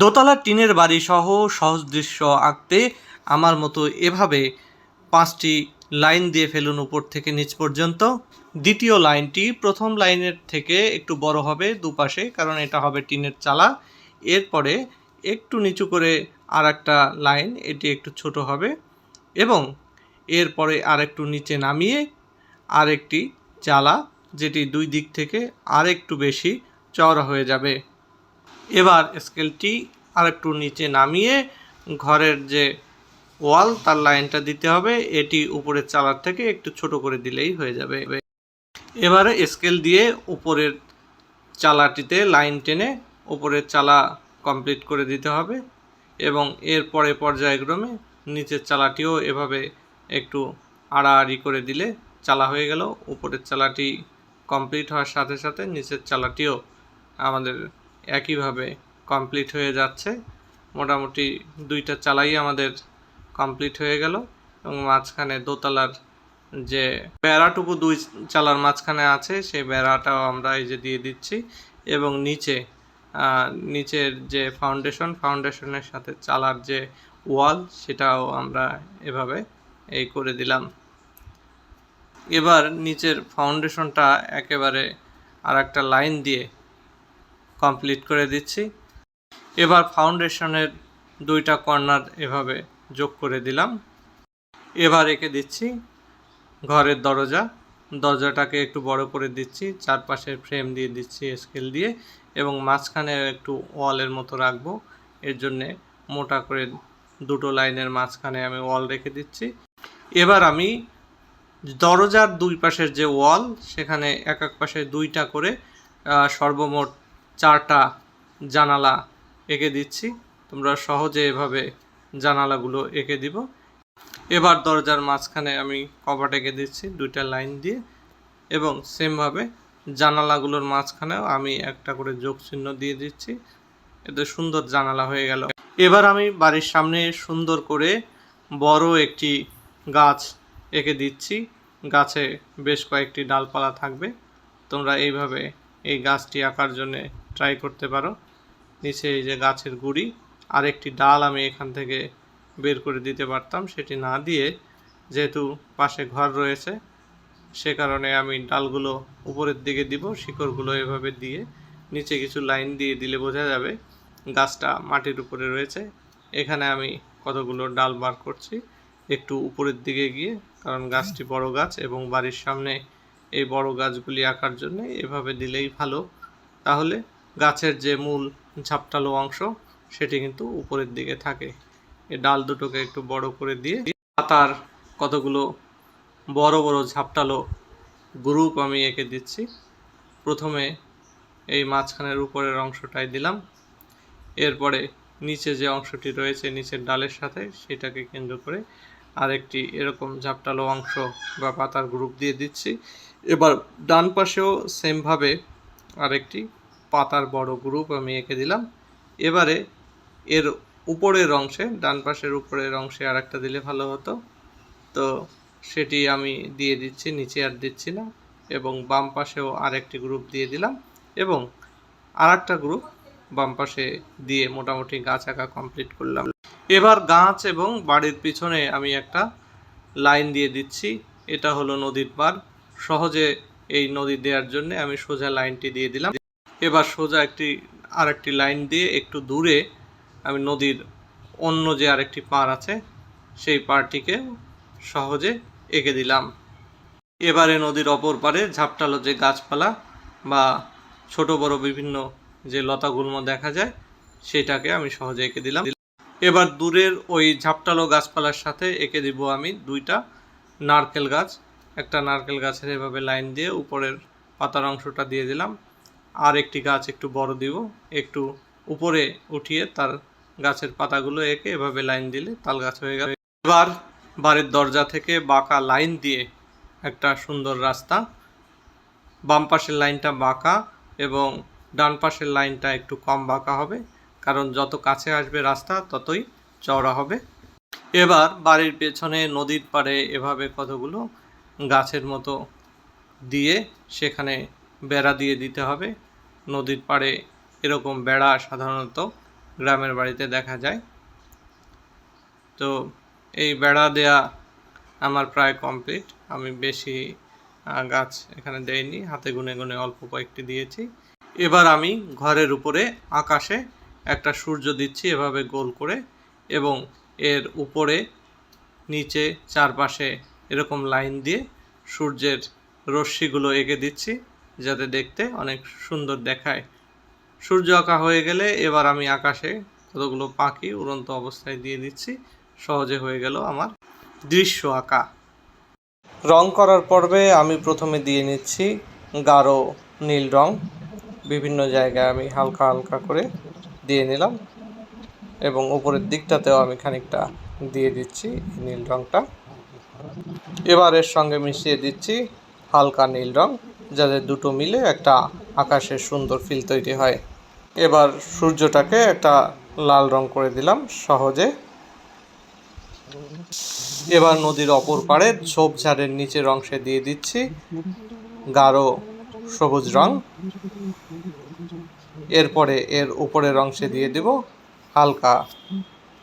দোতলা টিনের বাড়ি সহ সহজ দৃশ্য আঁকতে আমার মতো এভাবে পাঁচটি লাইন দিয়ে ফেলুন উপর থেকে নিচ পর্যন্ত। দ্বিতীয় লাইনটি প্রথম লাইনের থেকে একটু বড় হবে দুপাশে, কারণ এটা হবে টিনের চালা। এরপরে একটু নিচু করে আর একটা লাইন, এটি একটু ছোট হবে। এবং এরপরে আর একটু নিচে নামিয়ে আরেকটি চালা, যেটি দুই দিক থেকে আর একটু বেশি চওড়া হয়ে যাবে। এবার স্কেলটি আর একটু নিচে নামিয়ে ঘরের যে ওয়াল, তার লাইনটা দিতে হবে। এটি উপরের চালার থেকে একটু ছোট করে দিলেই হয়ে যাবে। এবারে স্কেল দিয়ে উপরের চালাটিতে লাইন টেনে উপরের চালা কমপ্লিট করে দিতে হবে এবং এর এরপরে পর্যায়ক্রমে নিচের চালাটিও এভাবে একটু আড়াআড়ি করে দিলে চালা হয়ে গেল। উপরের চালাটি কমপ্লিট হওয়ার সাথে সাথে নিচের চালাটিও আমাদের একইভাবে কমপ্লিট হয়ে যাচ্ছে। মোটামুটি দুইটা চালাই আমাদের কমপ্লিট হয়ে গেল এবং মাঝখানে দোতলার যে বেড়াটুকু দুই চালার মাঝখানে আছে, সেই বেড়াটাও আমরা এই যে দিয়ে দিচ্ছি এবং নিচে নিচের যে ফাউন্ডেশন ফাউন্ডেশনের সাথে চালার যে ওয়াল সেটাও আমরা এভাবে এই করে দিলাম। এবার নিচের ফাউন্ডেশনটা একেবারে আর একটা লাইন দিয়ে কমপ্লিট করে দিচ্ছি। এবার ফাউন্ডেশনের দুইটা কর্নার এভাবে যোগ করে দিলাম। এবার এঁকে দিচ্ছি ঘরের দরজা। দরজাটাকে একটু বড় করে দিচ্ছি, চারপাশের ফ্রেম দিয়ে দিচ্ছি স্কেল দিয়ে এবং মাঝখানে একটু ওয়ালের মতো রাখব। এর জন্যে মোটা করে দুটো লাইনের মাঝখানে আমি ওয়াল রেখে দিচ্ছি। এবার আমি দরজার দুই পাশের যে ওয়াল সেখানে এক এক পাশে দুইটা করে সর্বমোট চারটা জানালা এঁকে দিচ্ছি। তোমরা সহজে এভাবে জানালাগুলো এঁকে দিব। এবার দরজার মাঝখানে আমি কপাট এঁকে দিচ্ছি দুইটা লাইন দিয়ে এবং সেমভাবে জানালাগুলোর মাঝখানেও আমি একটা করে যোগ চিহ্ন দিয়ে দিচ্ছি। এতে সুন্দর জানালা হয়ে গেল। এবার আমি বাড়ির সামনে সুন্দর করে বড় একটি গাছ এঁকে দিচ্ছি। গাছে বেশ কয়েকটি ডালপালা থাকবে। তোমরা এইভাবে এই গাছটি আঁকার জন্যে ট্রাই করতে পারো। নিচে এই যে গাছের গুড়ি, আরেকটি ডাল আমি এখান থেকে বের করে দিতে পারতাম, সেটি না দিয়ে যেহেতু পাশে ঘর রয়েছে, সে কারণে আমি ডালগুলো উপরের দিকে দিব, শিকড়গুলো এভাবে দিয়ে নিচে কিছু লাইন দিয়ে দিলে বোঝা যাবে গাছটা মাটির উপরে রয়েছে। এখানে আমি কতগুলো ডাল বার করছি, একটু উপরের দিকে গিয়ে, কারণ গাছটি বড় গাছ এবং বাড়ির সামনে এই বড় গাছগুলি আঁকার জন্য এভাবে দিলেই ভালো। তাহলে গাছের যে মূল ঝাপটালো অংশ, সেটি কিন্তু উপরের দিকে থাকে। এই ডাল দুটোকে একটু বড় করে দিয়ে পাতার কতগুলো বড় বড় ঝাপটালো গ্রুপ আমি এঁকে দিচ্ছি। প্রথমে এই মাঝখানের উপরের অংশটাই দিলাম। এরপরে নিচে যে অংশটি রয়েছে নিচের ডালের সাথে, সেটাকে কেন্দ্র করে আরেকটি এরকম ঝাপটালো অংশ বা পাতার গ্রুপ দিয়ে দিচ্ছি। এবার ডান পাশেও সেমভাবে আরেকটি পাতার বড় গ্রুপ আমি এঁকে দিলাম। এবারে এর উপরের অংশে, ডান পাশের উপরের অংশে আর একটা দিলে ভালো হতো। তো সেটি আমি দিয়ে দিচ্ছি, নিচে আর দিচ্ছি না এবং বাম পাশেও আরেকটি গ্রুপ দিয়ে দিলাম এবং আর একটা গ্রুপ বাম পাশে দিয়ে মোটামুটি গাছ আঁকা কমপ্লিট করলাম। এবার গাছ এবং বাড়ির পিছনে আমি একটা লাইন দিয়ে দিচ্ছি। এটা হলো নদীর পার সহজে এই নদী দেওয়ার জন্য আমি সোজা লাইনটি দিয়ে দিলাম। এবার সোজা একটি, আরেকটি লাইন দিয়ে একটু দূরে আমি নদীর অন্য যে আরেকটি পার আছে, সেই পারটিকে সহজে এঁকে দিলাম। এবারে নদীর অপর পারে ঝাপটালো যে গাছপালা বা ছোট বড় বিভিন্ন যে লতাগুল্ম দেখা যায়, সেটাকে আমি সহজে এঁকে দিলাম। এবার দূরের ওই ঝাপটালো গাছপালার সাথে এঁকে দিব আমি দুইটা নারকেল গাছ। একটা নারকেল গাছের এভাবে লাইন দিয়ে উপরের পাতার অংশটা দিয়ে দিলাম। আর একটি গাছ একটু বড় দিব, একটু উপরে উঠিয়ে তার গাছের পাতাগুলো এঁকে এভাবে লাইন দিলে তাল গাছ হয়ে গেল। এবার বাড়ির দরজা থেকে বাঁকা লাইন দিয়ে একটা সুন্দর রাস্তা। বাম পাশের লাইনটা বাঁকা এবং ডান পাশের লাইনটা একটু কম বাঁকা হবে, কারণ যত কাছে আসবে রাস্তা ততই চওড়া হবে। এবার বাড়ির পেছনে নদীর পাড়ে এভাবে কতগুলো গাছের মতো দিয়ে সেখানে বেড়া দিয়ে দিতে হবে। নদীর পাড়ে এরকম বেড়া সাধারণত গ্রামের বাড়িতে দেখা যায়। তো এই বেড়া দেয়া আমার প্রায় কমপ্লিট। আমি বেশি গাছ এখানে দেয়নি হাতে গুনে গুনে অল্প কয়েকটি দিয়েছি। এবার আমি ঘরের উপরে আকাশে একটা সূর্য দিচ্ছি এভাবে গোল করে এবং এর উপরে নিচে চারপাশে এরকম লাইন দিয়ে সূর্যের রশ্মিগুলো এঁকে দিচ্ছি যাতে দেখতে অনেক সুন্দর দেখায়। সূর্য আঁকা হয়ে গেলে এবার আমি আকাশে কতগুলো পাখি উড়ন্ত অবস্থায় দিয়ে দিচ্ছি, সহজে হয়ে গেল আমার দৃশ্য আঁকা। রং করার পর্বে আমি প্রথমে দিয়ে নিচ্ছি গাঢ় নীল রং। বিভিন্ন জায়গায় আমি হালকা হালকা করে দিয়ে নিলাম এবং উপরের দিকটাতেও আমি খানিকটা দিয়ে দিচ্ছি নীল রংটা। এবার এর সঙ্গে মিশিয়ে দিচ্ছি হালকা নীল রং, যাতে দুটো মিলে একটা আকাশের সুন্দর ফিল তৈরি হয়। এবার সূর্যটাকে একটা লাল রং করে দিলাম সহজে। এবার নদীর অপর পাড়ে ঝোপঝাড়ের নিচের অংশে দিয়ে দিচ্ছি গাঢ় সবুজ রং। এরপরে এর উপরের অংশে দিয়ে দেব হালকা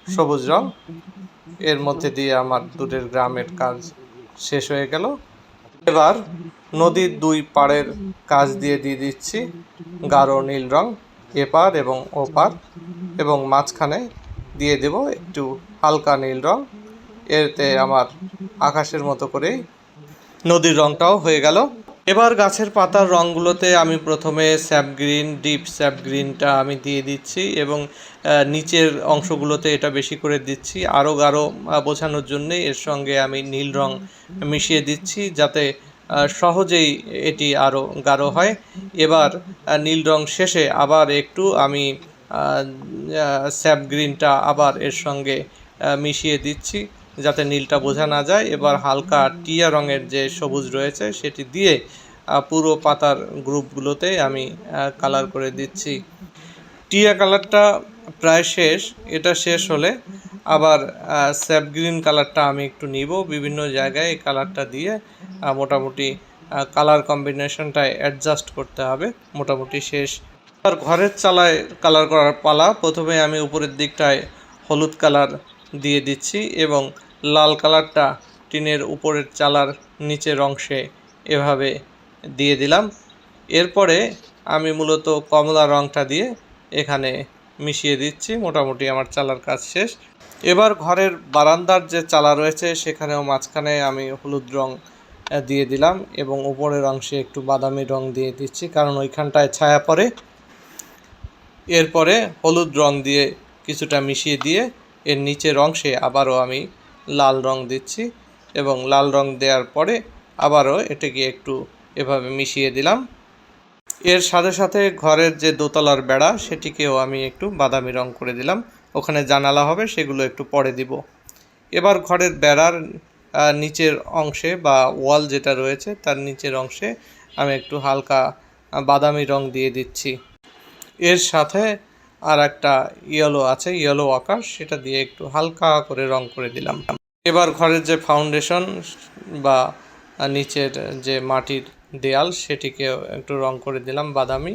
সবুজ রং। এর মধ্যে দিয়ে আমার দূরের গ্রামের কাজ শেষ হয়ে গেল। এবার নদীর দুই পাড়ের কাজ দিয়ে দিয়ে দিচ্ছি। গাঢ় নীল রং, এপার এবং ওপার, এবং মাঝখানে দিয়ে দেব একটু হালকা নীল রং। এতে আমার আকাশের মতো করেই নদীর রংটাও হয়ে গেল। এবার গাছের পাতার রঙগুলোতে আমি প্রথমে স্যাপ গ্রিন, ডিপ স্যাপ গ্রিনটা আমি দিয়ে দিচ্ছি এবং নিচের অংশগুলোতে এটা বেশি করে দিচ্ছি। আরও গাঢ় বোঝানোর জন্যে এর সঙ্গে আমি নীল রং মিশিয়ে দিচ্ছি যাতে সহজেই এটি আরও গাঢ় হয়। এবার নীল রং শেষে আবার একটু আমি স্যাপ গ্রিনটা আবার এর সঙ্গে মিশিয়ে দিচ্ছি। যাতে নীলটা বোঝা না যায়। এবার হালকা টিয়া রঙের যে সবুজ রয়েছে, সেটি দিয়ে পুরো পাতার গ্রুপগুলোতে আমি কালার করে দিচ্ছি। টিয়া কালারটা প্রায় শেষ, এটা শেষ হলে আবার স্যাপ গ্রিন কালারটা আমি একটু নিব। বিভিন্ন জায়গায় এই কালারটা দিয়ে মোটামুটি কালার কম্বিনেশনটা অ্যাডজাস্ট করতে হবে। মোটামুটি শেষ। আর ঘরের চালায় কালার করার পালা। প্রথমে আমি উপরের দিকটায় হলুদ কালার দিয়ে দিচ্ছি এবং লাল কালারটা টিনের উপরের চালার নিচের অংশে এভাবে দিয়ে দিলাম। এরপরে আমি মূলত কমলা রংটা দিয়ে এখানে মিশিয়ে দিচ্ছি। মোটামুটি আমার চালার কাজ শেষ। এবার ঘরের বারান্দার যে চালা রয়েছে সেখানেও মাঝখানে আমি হলুদ রং দিয়ে দিলাম এবং উপরের অংশে একটু বাদামি রং দিয়ে দিচ্ছি কারণ ওইখানটায় ছায়া পড়ে। এরপরে হলুদ রং দিয়ে কিছুটা মিশিয়ে দিয়ে এর নিচের অংশে আবারও আমি লাল রং দিচ্ছি এবং লাল রং দেওয়ার পরে আবারও এটাকে একটু এভাবে মিশিয়ে দিলাম। এর সাথে সাথে ঘরের যে দোতলার বেড়া, সেটিকেও আমি একটু বাদামি রং করে দিলাম। ওখানে জানালা হবে, সেগুলো একটু পরে দিব। এবার ঘরের বেড়ার নিচের অংশে বা ওয়াল যেটা রয়েছে, তার নিচের অংশে আমি একটু হালকা বাদামি রং দিয়ে দিচ্ছি। এর সাথে আর একটা ইয়েলো আছে ইয়েলো আকাশ, সেটা দিয়ে একটু হালকা করে রং করে দিলাম এবার ঘরের যে ফাউন্ডেশন বা নিচের যে মাটির দেয়াল, সেটিকে একটু রং করে দিলাম বাদামি।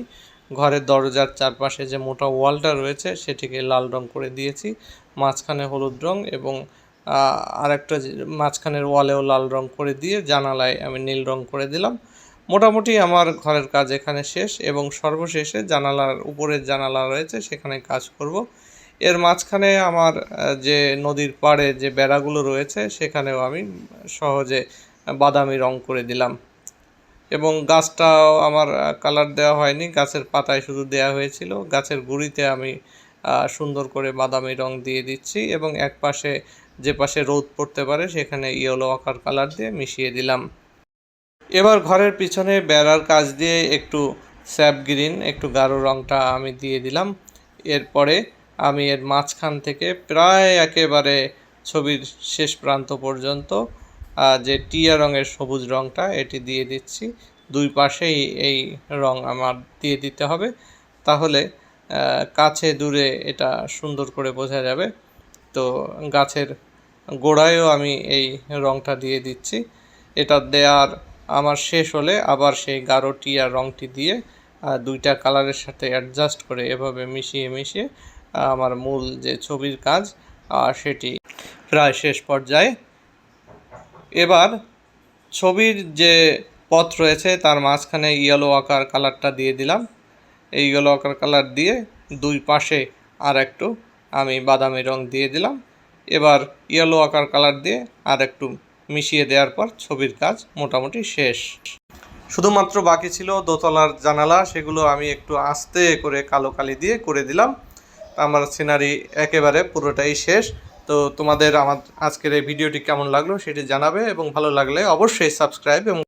ঘরের দরজার চারপাশে যে মোটা ওয়ালটা রয়েছে, সেটিকে লাল রং করে দিয়েছি। মাঝখানে হলুদ রং এবং আরেকটা মাঝখানের ওয়ালেও লাল রং করে দিয়ে জানালায় আমি নীল রং করে দিলাম। মোটামুটি আমার ঘরের কাজ এখানে শেষ এবং সর্বশেষে জানালার উপরের জানালা রয়েছে, সেখানে কাজ করব। এর মাঝখানে আমার যে নদীর পাড়ে যে বেড়াগুলো রয়েছে, সেখানেও আমি সহজে বাদামি রং করে দিলাম। এবং গাছটাও আমার কালার দেওয়া হয়নি, গাছের পাতায় শুধু দেওয়া হয়েছিল। গাছের গুঁড়িতে আমি সুন্দর করে বাদামি রং দিয়ে দিচ্ছি এবং এক পাশে যে পাশে রোদ পড়তে পারে, সেখানে ইয়েলো আকার কালার দিয়ে মিশিয়ে দিলাম। এবার ঘরের পিছনে বেড়ার কাজ দিয়ে একটু স্যাপ গ্রিন, একটু গাঢ় রংটা আমি দিয়ে দিলাম। এরপরে আমি এর মাঝখান থেকে প্রায় একেবারে ছবির শেষ প্রান্ত পর্যন্ত যে টিয়া রঙের সবুজ রংটা, এটি দিয়ে দিচ্ছি। দুই পাশেই এই রং আমার দিয়ে দিতে হবে। তাহলে কাছে দূরে এটা সুন্দর করে বোঝা যাবে। তো গাছের গোড়ায়ও আমি এই রংটা দিয়ে দিচ্ছি। এটা দেওয়ার আমার শেষ হলে আবার সেই গাঢ় টিয়া রংটি দিয়ে দুইটা কালারের সাথে অ্যাডজাস্ট করে এভাবে মিশিয়ে মিশিয়ে আমার মূল যে ছবির কাজ সেটি প্রায় শেষ পর্যায়ে। এবার ছবির যে পথ রয়েছে, তার মাঝখানে ইয়েলো আকার কালারটা দিয়ে দিলাম। এই ইয়েলো আকার কালার দিয়ে দুই পাশে আর একটু আমি বাদামি রং দিয়ে দিলাম। এবার ইয়েলো আকার কালার দিয়ে আর একটু মিশিয়ে দেওয়ার পর ছবির কাজ মোটামুটি শেষ। শুধুমাত্র বাকি ছিল দোতলার জানালা, সেগুলো আমি একটু আস্তে করে কালো কালি দিয়ে করে দিলাম। আমার সিনারি একেবারে পুরোটাই শেষ। তো তোমাদের আমার আজকের এই ভিডিওটি কেমন লাগল সেটি জানাবে এবং ভালো লাগলে অবশ্যই সাবস্ক্রাইব এবং